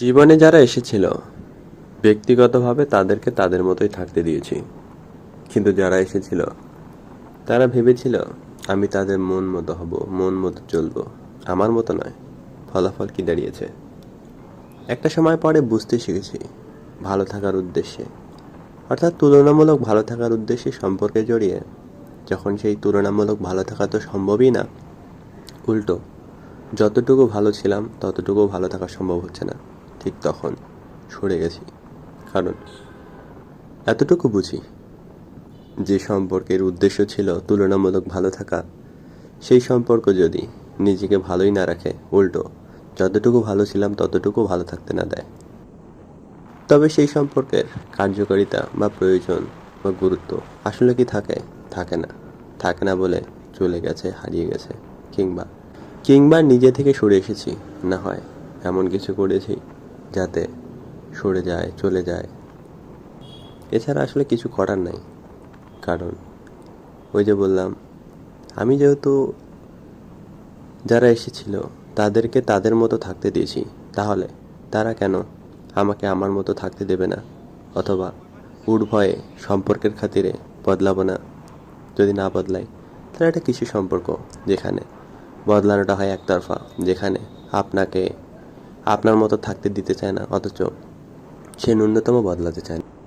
জীবনে যারা এসেছিল, ব্যক্তিগতভাবে তাদেরকে তাদের মতোই থাকতে দিয়েছি। কিন্তু যারা এসেছিল, তারা ভেবেছিল, আমি তাদের মন মতো হব, মন মতো চলবো। আমার মতো নয়, ফলাফল কি দাঁড়িয়েছে? একটা সময় পরে বুঝতে শিখেছি, ভালো থাকার উদ্দেশ্যে। অর্থাৎ তুলনামূলক ভালো থাকার উদ্দেশ্যে সম্পর্কে জড়িয়ে, যখন সেই তুলনামূলক ভালো থাকা তো সম্ভবই না, উল্টো, যতটুকু ভালো ছিলাম ততটুকু ভালো থাকা সম্ভব হচ্ছে না। ঠিক তখন সরে গেছি। কারণ এতটুকু বুঝি যে সম্পর্কের উদ্দেশ্য ছিল তুলনামূলক ভালো থাকা, সেই সম্পর্ক যদি নিজেকে ভালোই না রাখে, উল্টো যতটুকু ভালো ছিলাম ততটুকু ভালো থাকতে না দেয়। তবে সেই সম্পর্কের কার্যকারিতা বা প্রয়োজন বা গুরুত্ব আসলে কি থাকে? থাকে না। থাকে না বলে চলে গেছে, হারিয়ে গেছে, কিংবা কিংবা নিজে থেকে সরে এসেছি, না হয় এমন কিছু করেছি যাতে সরে যায়, চলে যায়। এছাড়া আসলে কিছু করার নাই। কারণ, ওই যে বললাম, আমি যেহেতু যারা এসেছিল, তাদেরকে তাদের মতো থাকতে দিয়েছি। তাহলে তারা কেন আমাকে আমার মতো থাকতে দেবে না? অথবা উড ভয়ে সম্পর্কের খাতিরে বদলাবো না? যদি না বদলাই, তাহলে এটা কিছু সম্পর্ক? যেখানে বদলানোটা হয় একতরফা, যেখানে আপনাকে আপনার মতো থাকতে দিতে চায় না অথচ সে ন্যূনতম বদলাতে চায় না।